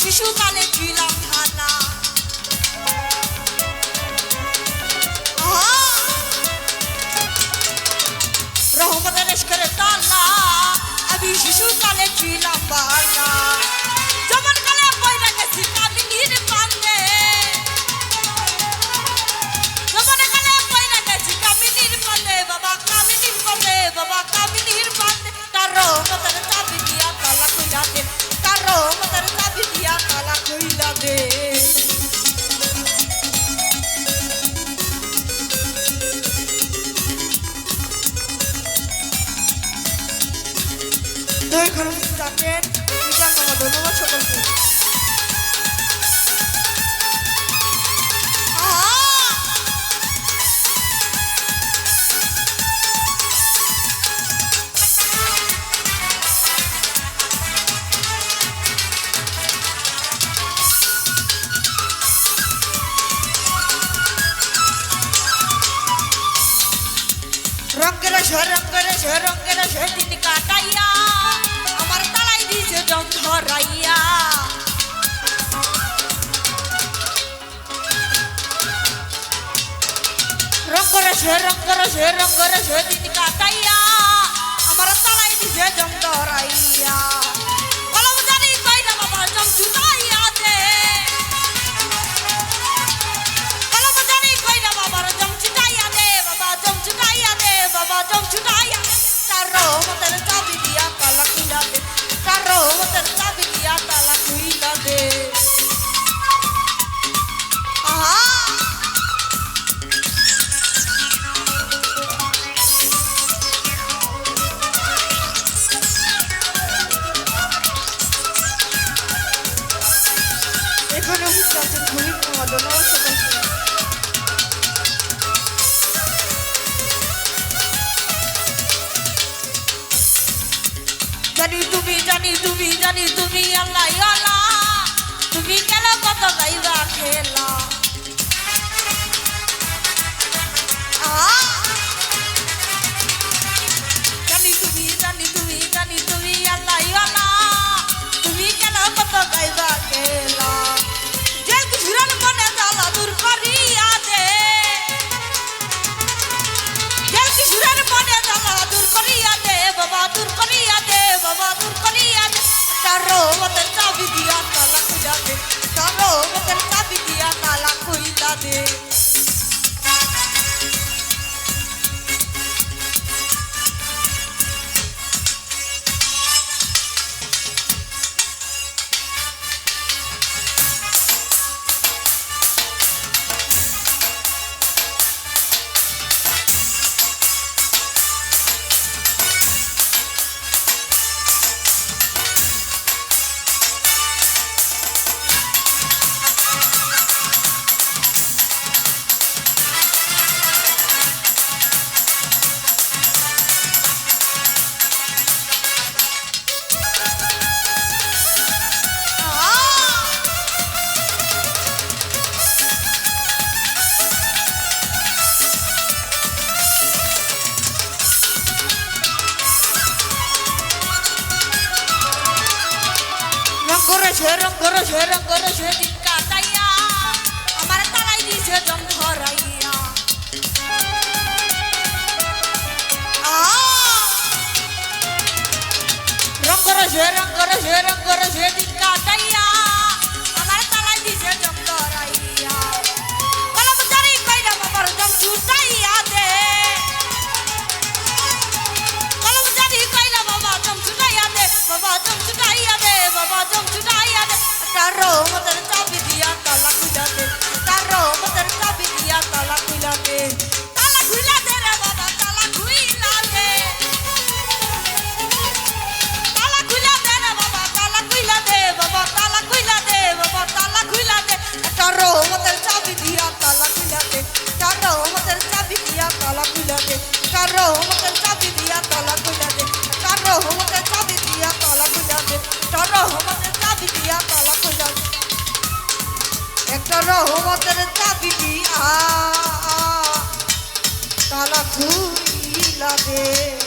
শিশুকালে ছিলাম ঢালা রহমতের করে তালা আমি শিশুকালে ছিলাম বালা। দুই খরচ চাপের বিচার নম্বর ধন্যবাদ সকলকে ঝরঙ্গরে ঝরঙ্গরে সেদিন কাটাইয়া আমার তালাই দিছে ডং ধরাইয়া। রঙ্গরে সে রঙ্গরে সে রঙ্গরে সেদিন কাটাইয়া আমার তালাই দিছে Dong ধরাইয়া। Everyone who's got a dream or the most of us. জানি তুমি জানি তুমি জানি তুমি আল্লাহ আল্লাহ। তুমি কেন কত গাইবা খেলা। জানি তুমি জানি তুমি জানি তুমি আল্লাহ আল্লাহ। তুমি কেন কত গাইবা খেলা। Oh, look at Kavi করে সে রং করে সে রং করে সে দিন কাটাইয়া আমার তালাই দিছে রহমতের চাবি দিয়া। তালা খুইলা দে